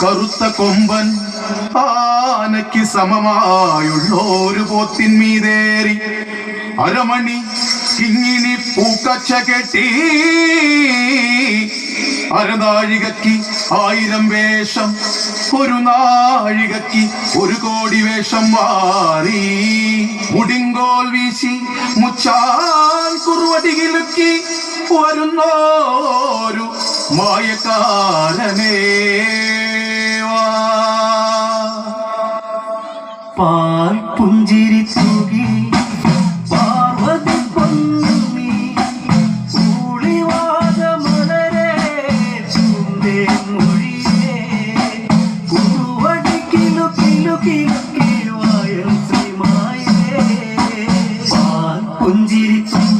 കറുത്ത കൊമ്പൻ ആനയ്ക്ക് സമമായുള്ളൊരു പോത്തിന്മീതേറി അരമണി കിങ്ങിണി പൂക്കച്ച കെട്ടി. അരനാഴികക്ക് ആയിരം വേഷം ഒരു നാഴികക്ക് ഒരു കോടി വേഷം മാറി മുടിങ്കോൽ വീശി മുച്ചാൽ കുറുവടികിലുക്കി വരുന്നോരു മായക്കാരനേ. പാൽ പുഞ്ചിരി തൂകി പാർവതി പൊന്നി ഊളിവാത മലരെ ചൂണ്ടേ മൊഴിയേ കുറുവടി കിലു കിലു കിലുക്കി വായൽ ശ്രീമായേ പാൽ പുഞ്ചിരി തൂകി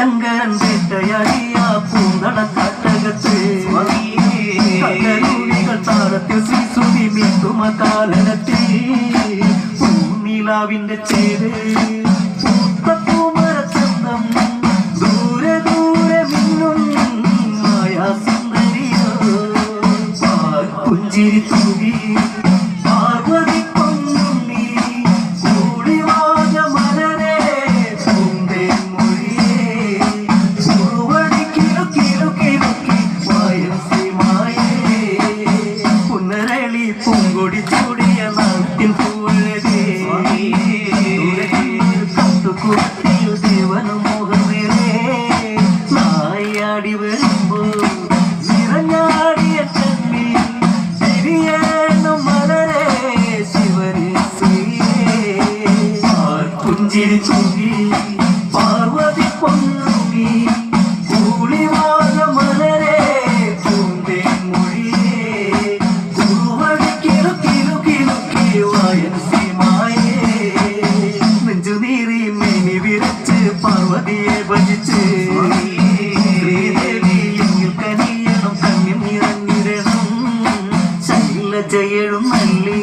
ശങ്കരൻ വേട്ടയാടിയ പൂന്തട കാട്ടകത്ത് കടലൂരികൾ താളത്തിൽ ശ്രീ സുതി മീട്ടുമ കാലനത്തിൽ. പൂനിലാവിന്റെ ചേര്. പൂമരച്ചന്തം ദൂരെ ദൂരെ മിന്നും മായാ സുന്ദരിയോ പുഞ്ചിരി തൂകി നായാടി വരുമ്പോ നിറഞ്ഞാടിയ ചെമ്മി തിരിയേണു മലരെ ശിവരി പുഞ്ചിരി തൂങ്ങി പാർവതി പൊന്നുമി കൂളിവാഴ മലരെ പൂന്തേ മൊഴിയേ കുറുവടി കിലു കിലു കിലുക്കി വായൻ സീമായേ. നെഞ്ചുനീറി മേനി വിരച്ച് പാർവതിയെ ഭജിച്ച്. ശൈലജ എഴുന്നള്ളി